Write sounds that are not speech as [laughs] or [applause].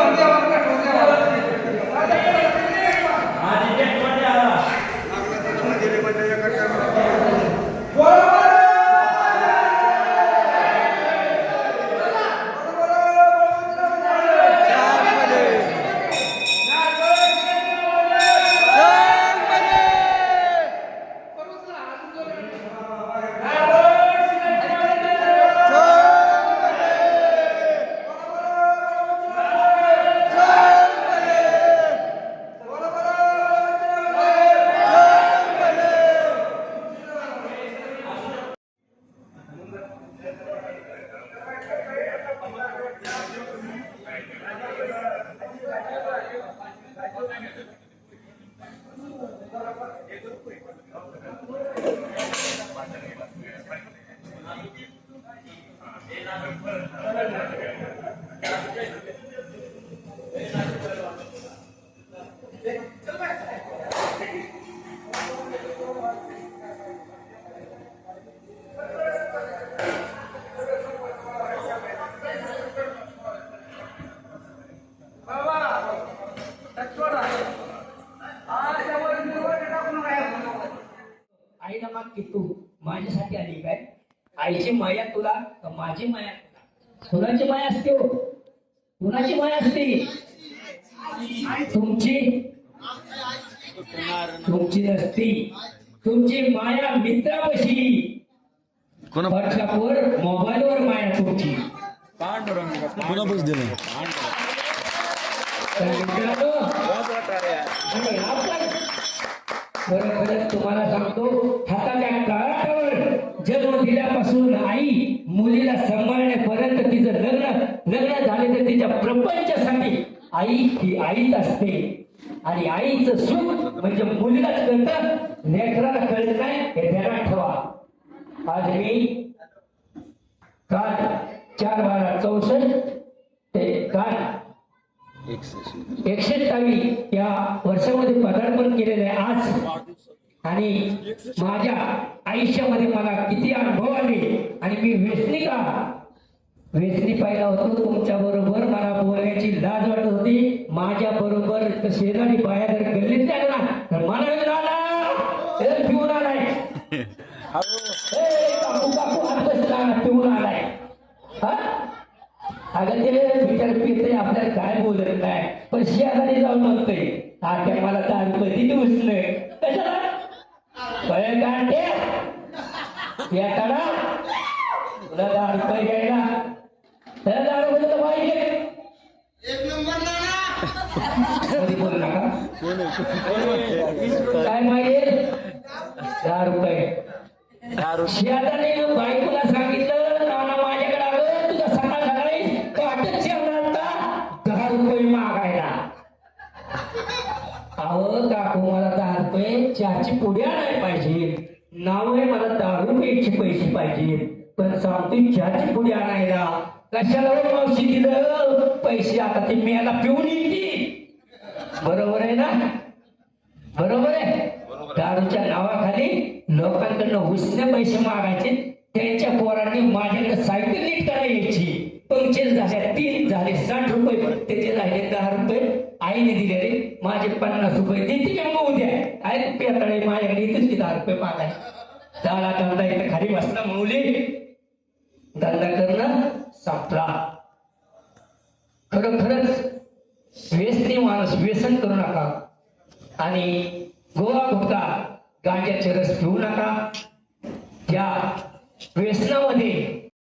आईला माग की तू माझ्यासाठी आली काय आईची माया तुला का माझी माया तुला. कुणाची माया असते हो? कुणाची माया असते? तुमची. तुमची नसती. तुमची माया मित्रापाशी. व्हॉट्सअपवर मोबाईलवर माया तुमची. दिलं? तर मित्रांनो खरं तुम्हाला सांगतो. दिल्यापासून आई मुलीला सांभाळण्यापर्यंत तिचं लग्न लग्न झाले तर तिच्या प्रपंचासाठी आई ही आईच असते. आणि आईचं सुख म्हणजे मुलीलाच कळतं लेकराला कळत नाही हे ध्यानात ठेवा. आज मी काल चार बारा चौसष्ट ते काल एकशेचावी या वर्षामध्ये पदार्पण केलेलं आज आणि माझ्या आयुष्यामध्ये मला किती अनुभव आले आणि मी व्यसनिका व्यसनी पाहिला होतो तुमच्या बरोबर मला बोलण्याची लाज वाटत होती. माझ्या बरोबर शेजारी बाया जर गल्लीत लागला तर मला आला. पिऊन आलाय. [laughs] ए, काकू काकू हात बसला पिऊन आलाय. हा? अगं ते विचार पिते आपल्याला काय बोलत नाही. पण शेजारी जाऊन म्हणतोय काय मला दारू कधी दिवसलं कशाला? कळ गांडे येताना तुला दहा रुपये घ्यायला. त्याला दहा रुपये तर पाहिजे. कधी बोलू नका. काय माहिती? दहा रुपये शेजारी बायकोला सांगितलं अहो काकू मला दहा रुपये चहाची पुडी आणायला पाहिजे. नाव आहे मला दारू प्यायचे पैसे पाहिजे. पण सांगतो चहाची पुडी आणायला. कशाला हो मावशी दिलं पैसे आता ते मेला पिऊन येईल बरोबर आहे ना? बरोबर आहे. दारूच्या नावाखाली लोकांकडनं हुसने पैसे मागायचे. त्यांच्या पोरांनी माझ्याकडे सायकल नीट पंचवीस झाल्या तीन झाले साठ रुपये त्याचे झाले दहा रुपये. आईने दिलेले माझे पन्नास रुपये. देते का मग उद्या आहे पेतळे माझ्याकडे येतेच की दहा रुपये मागायचे झाला धंदा इथं खाली बसला मुली धंदा करणं संपला. खरं खरंच व्यसनी माणूस व्यसन करू नका. आणि गोवा भुक्का गांजाचे रस पिऊ नका. या व्यसनामध्ये